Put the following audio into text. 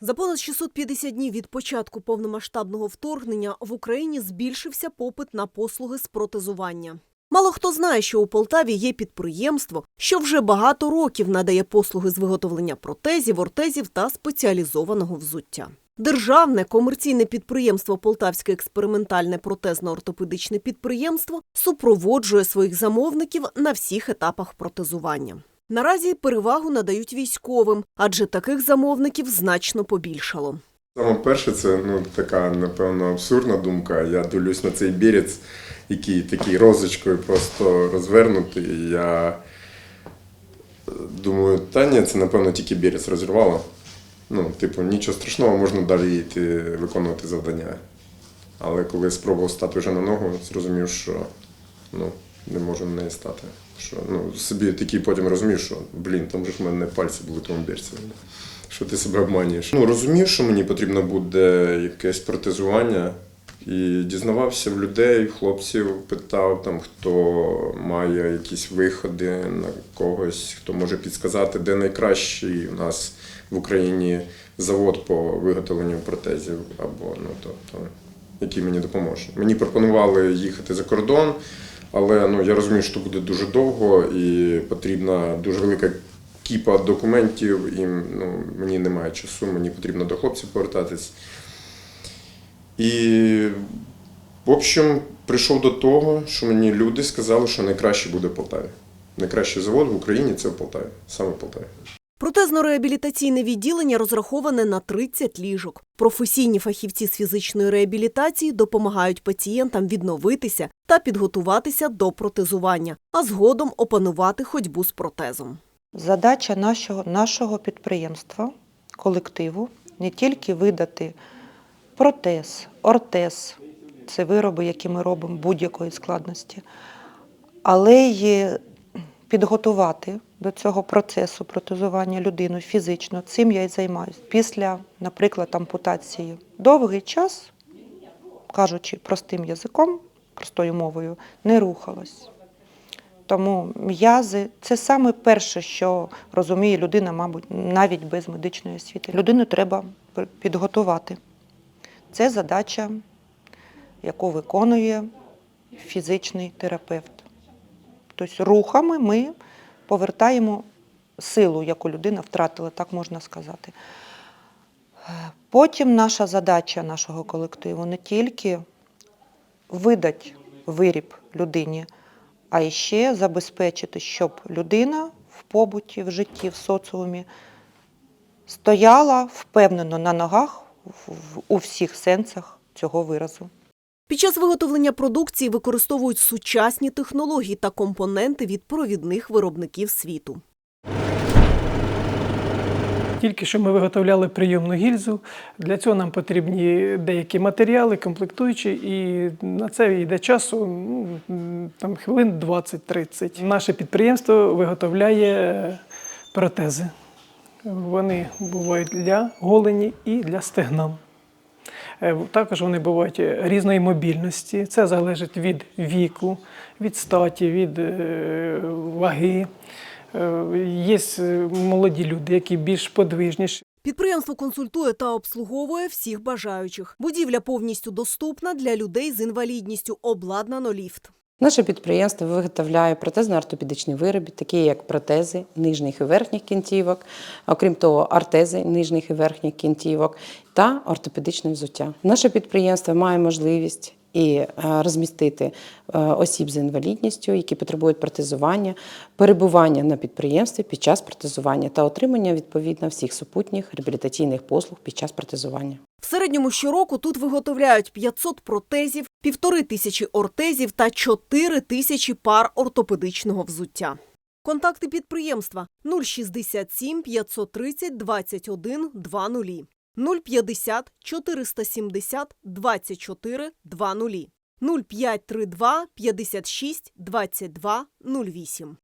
За понад 650 днів від початку повномасштабного вторгнення в Україні збільшився попит на послуги з протезування. Мало хто знає, що у Полтаві є підприємство, що вже багато років надає послуги з виготовлення протезів, ортезів та спеціалізованого взуття. Державне комерційне підприємство Полтавське експериментальне протезно-ортопедичне підприємство супроводжує своїх замовників на всіх етапах протезування. Наразі перевагу надають військовим, адже таких замовників значно побільшало. Саме перше, це ну така напевно абсурдна думка. Я дивлюсь на цей бірець, який такий розочкою просто розвернутий. Я думаю, та ні, це напевно тільки бірець розірвало. Ну, типу, нічого страшного, можна далі йти виконувати завдання. Але коли спробував стати вже на ногу, зрозумів, що ну, не можу неї стати. Що, ну, собі такий потім розумів, що блін, там же ж в мене пальці були тому бірці. Що ти себе обманюєш. Ну, розумів, що мені потрібно буде якесь протезування. І дізнавався в людей, хлопців, питав там, хто має якісь виходи на когось, хто може підсказати, де найкращий у нас в Україні завод по виготовленню протезів, або ну тобто, який мені допоможе. Мені пропонували їхати за кордон, але ну я розумію, що буде дуже довго і потрібна дуже велика кіпа документів, і ну, мені немає часу, мені потрібно до хлопців повертатись. І, в общем, прийшов до того, що мені люди сказали, що найкраще буде в Полтаві. Найкращий завод в Україні це в Полтаві, саме в Полтаві. Протезно-реабілітаційне відділення розраховане на 30 ліжок. Професійні фахівці з фізичної реабілітації допомагають пацієнтам відновитися та підготуватися до протезування, а згодом опанувати ходьбу з протезом. Задача нашого, нашого підприємства, колективу, не тільки видати протез, ортез, це вироби, які ми робимо будь-якої складності, але й підготувати до цього процесу протезування людину фізично. Цим я і займаюся. Після, наприклад, ампутації довгий час, кажучи простим язиком, простою мовою, не рухалась. Тому м'язи це саме перше, що розуміє людина, мабуть, навіть без медичної освіти. Людину треба підготувати. Це задача, яку виконує фізичний терапевт. Тобто рухами ми повертаємо силу, яку людина втратила, так можна сказати. Потім наша задача нашого колективу не тільки видати виріб людині, а ще забезпечити, щоб людина в побуті, в житті, в соціумі стояла впевнено на ногах у всіх сенсах цього виразу. Під час виготовлення продукції використовують сучасні технології та компоненти від провідних виробників світу. Тільки що ми виготовляли прийомну гільзу. Для цього нам потрібні деякі матеріали, комплектуючі, і на це йде часу ну, там, хвилин 20-30. Наше підприємство виготовляє протези. Вони бувають для голені і для стегна. Е, Також вони бувають різної мобільності. Це залежить від віку, від статі, від е, ваги. Е, Є е, молоді люди, які більш подвижніші. Підприємство консультує та обслуговує всіх бажаючих. Будівля повністю доступна для людей з інвалідністю. Обладнано ліфт. Наше підприємство виготовляє протезно-ортопедичні вироби, такі як протези нижніх і верхніх кінцівок, окрім того, артези нижніх і верхніх кінцівок та ортопедичне взуття. Наше підприємство має можливість і е, розмістити е, осіб з інвалідністю, які потребують протезування, перебування на підприємстві під час протезування та отримання відповідно всіх супутніх реабілітаційних послуг під час протезування. В середньому щороку тут виготовляють 500 протезів, півтори тисячі ортезів та чотири тисячі пар ортопедичного взуття. Контакти підприємства 067 530 21 20 050 470 24 20 0532 56 22 08.